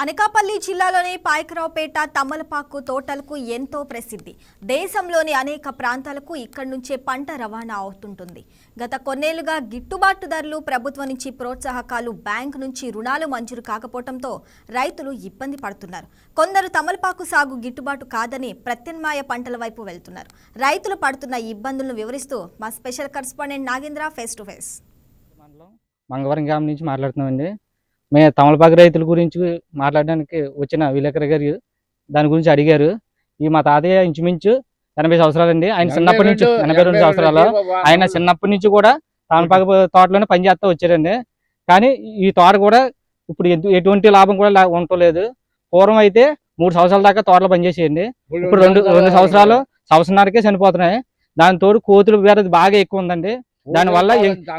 అనకాపల్లి జిల్లాలోని పాయకరావుపేట తమ్మలపాకు తోటలకు ఎంతో ప్రసిద్ధి. దేశంలోని అనేక ప్రాంతాలకు ఇక్కడి నుంచే పంట రవాణా అవుతుంటుంది. గత కొన్నేళ్ళుగా గిట్టుబాటు ధరలు ప్రభుత్వం నుంచి ప్రోత్సాహకాలు బ్యాంకు నుంచి రుణాలు మంజూరు కాకపోవడంతో రైతులు ఇబ్బంది పడుతున్నారు. కొందరు తమలపాకు సాగు గిట్టుబాటు కాదని ప్రత్యామ్నాయ పంటల వైపు వెళ్తున్నారు. రైతులు పడుతున్న ఇబ్బందులను వివరిస్తూ మా special correspondent Nagendra face to face. Mangavaram గ్రామం నుంచి మాట్లాడుతున్నామండి. మేము తమలపాకు రైతుల గురించి మాట్లాడడానికి వచ్చిన విలేకరి గారు దాని గురించి అడిగారు. ఈ మా తాతయ్య ఇంచుమించు ఎనభై సంవత్సరాలండి. ఆయన చిన్నప్పటి నుంచి ఎనభై రెండు సంవత్సరాలు ఆయన చిన్నప్పటి నుంచి కూడా తమలపాకు తోటలోనే పనిచేస్తూ వచ్చారండి. కానీ ఈ తోట కూడా ఇప్పుడు ఎటు- ఎటువంటి లాభం కూడా ఉండలేదు పూర్వం అయితే మూడు సంవత్సరాల దాకా తోటలో పనిచేసేయండి ఇప్పుడు రెండు రెండు సంవత్సరాలు సంవత్సరానికే చనిపోతున్నాయి. దాని తోడు కోతులు వేరే బాగా ఎక్కువ ఉందండి. దానివల్ల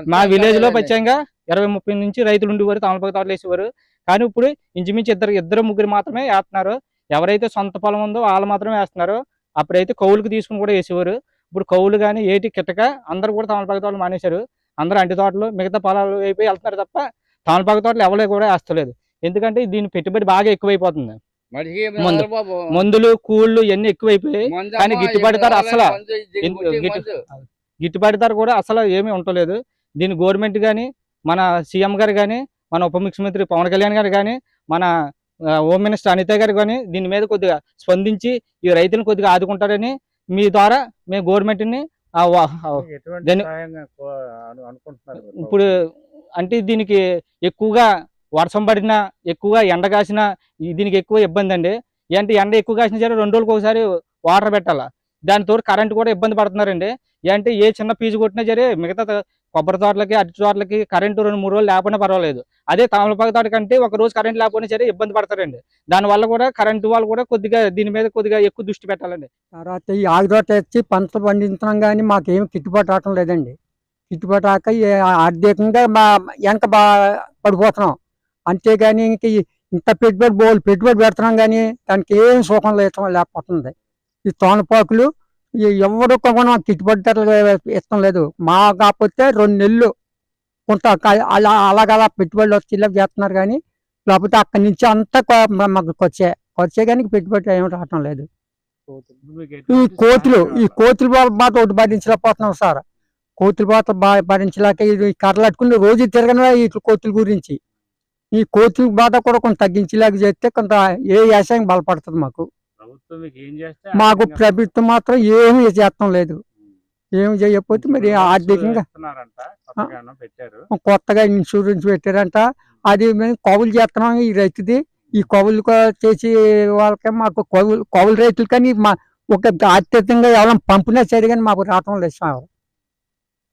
మా విలేజ్లో పచ్చంగా ఇరవై ముప్పై నుంచి రైతులు ఉండేవారు తమలపాకు తోటలు వేసేవారు. కానీ ఇప్పుడు ఇంచుమించు ఇద్దరు ఇద్దరు ముగ్గురు మాత్రమే వేస్తున్నారు. ఎవరైతే సొంత పొలం ఉందో వాళ్ళు మాత్రమే వేస్తున్నారు. అప్పుడైతే కౌలుకి తీసుకుని కూడా వేసేవారు. ఇప్పుడు కౌలు కానీ ఏటి కిట్టక అందరూ కూడా తమలపాకు తోటలు మానేశారు. అందరూ అంటి తోటలు మిగతా పొలాలు అయిపోయి వెళ్తున్నారు తప్ప తమలపాకు తోటలు ఎవరే కూడా వేస్తలేదు. ఎందుకంటే దీని పెట్టుబడి బాగా ఎక్కువైపోతుంది. ముందు. మందులు కూళ్ళు ఇవన్నీ ఎక్కువైపోయాయి. కానీ గిట్టుబాటు ధర అసలు గిట్టుబాటు ధర కూడా అసలు ఏమీ ఉండలేదు. దీని గవర్నమెంట్ కానీ మన సీఎం గారు కానీ మన ఉప ముఖ్యమంత్రి పవన్ కళ్యాణ్ గారు కానీ మన హోమ్ మినిస్టర్ అనిత గారు కానీ దీని మీద కొద్దిగా స్పందించి ఈ రైతులను కొద్దిగా ఆదుకుంటారని మీ ద్వారా మేము గవర్నమెంట్ని? ఇప్పుడు అంటే దీనికి ఎక్కువగా వర్షం పడినా ఎక్కువగా ఎండ కాసినా దీనికి ఎక్కువ ఇబ్బంది అండి. ఏంటి ఎండ ఎక్కువ కాసిన సరే రెండు రోజులకు ఒకసారి వాటర్ పెట్టాలా? దానితో కరెంట్ కూడా ఇబ్బంది పడుతున్నారండి. ఏంటి ఏ చిన్న ఫీజు కొట్టినా సరే మిగతా కొబ్బరి తోటలకి అరటి తోటలకి కరెంటు రెండు మూడు రోజులు లేకపోయినా పర్వాలేదు. అదే తమలపాకు తోట కంటే ఒక రోజు కరెంట్ లేకపోయినా సరే ఇబ్బంది పడతారండి. దానివల్ల కూడా కరెంటు వాళ్ళు కూడా కొద్దిగా దీని మీద కొద్దిగా ఎక్కువ దృష్టి పెట్టాలండి. తర్వాత ఈ ఆగుదోట వచ్చి పంటలు పండించడం కానీ మాకేం కిట్టుబాటు రావటం లేదండి. కిట్టుబాటు రాక ఆర్థికంగా మా వెనక బా పడిపోతున్నాం. అంతేగాని ఇంక ఇంత పెట్టుబడి బోల్ పెట్టుబడి పెడుతున్నాం కానీ దానికి ఏం సుఖం లేకపోతుంది. ఈ తోనపాకులు ఎవరు కూడా గిట్టుబాటు ధరలు ఇష్టం లేదు. మా కాకపోతే రెండు నెలలు కొంత అలా అలాగలా పెట్టుబడులు వచ్చేలా చేస్తున్నారు కానీ లేకపోతే అక్కడి నుంచి అంతా మాకు వచ్చే వచ్చే కానీ పెట్టుబడి ఏమి రావటం లేదు. ఈ కోతులు ఈ కోతుల బా- బాధ ఒకటి భరించలేకపోతున్నాం సార్. కోతుల బాధ బా- భరించలేక ఇది కర్రలట్టుకుని రోజు తిరగనే ఈ కోతుల గురించి. ఈ కోతుల బాధ కూడా కొంత తగ్గించేలాగా చేస్తే కొంత ఏ వ్యవసాయం బలపడుతుంది మాకు. ప్రభుత్వం మీకు ఏం చేస్తే మాకు ఆర్థికంగా ప్రభుత్వం మాత్రం ఏమీ చేస్తాం లేదు. ఏమి చేయకపోతే మరి ఆర్థికంగా పెట్టారు. కొత్తగా ఇన్సూరెన్స్ పెట్టారంట. అది మేము కౌలు చేస్తున్నాం ఈ రైతుది. ఈ కౌలు చేసి వాళ్ళకి మాకు కౌలు కౌలు రైతులు కానీ మా ఒక ఆర్థికంగా ఎవరైనా పంపినా సరే కానీ మాకు రావటం లేదు సార్.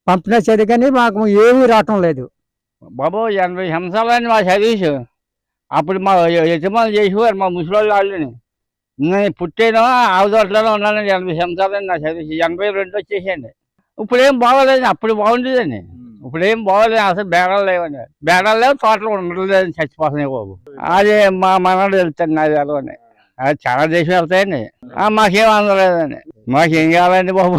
పంపినా సరే కానీ మాకు ఏమీ రావటం లేదు. బాబు ఎనభై సంవత్సరాలని మా సర్వీసు అప్పుడు మా యజమానులు చేసేవారు మా ముసలి వాళ్ళని. నేను పుట్టాను ఆవుదోటలో ఉన్నాను ఎనభై సంవత్సరాలని నా సర్వీస్ ఎనభై రెండు వచ్చేసేయండి. ఇప్పుడు ఏం బాగోలేదు అప్పుడు బాగుండేదండి. ఇప్పుడు ఏం బాగోలేదు అసలు బేడాలు లేవండి. బేడాలు లేవు తోటలు ఉండలేదని చచ్చిపోతున్నాయి బాబు. అది మా మనడు వెళ్తాను నాది వెళ్ళని అది చాలా దేశం వెళ్తాయండి. ఆ, మాకేం అందలేదండి మాకేం కావాలండి బాబు?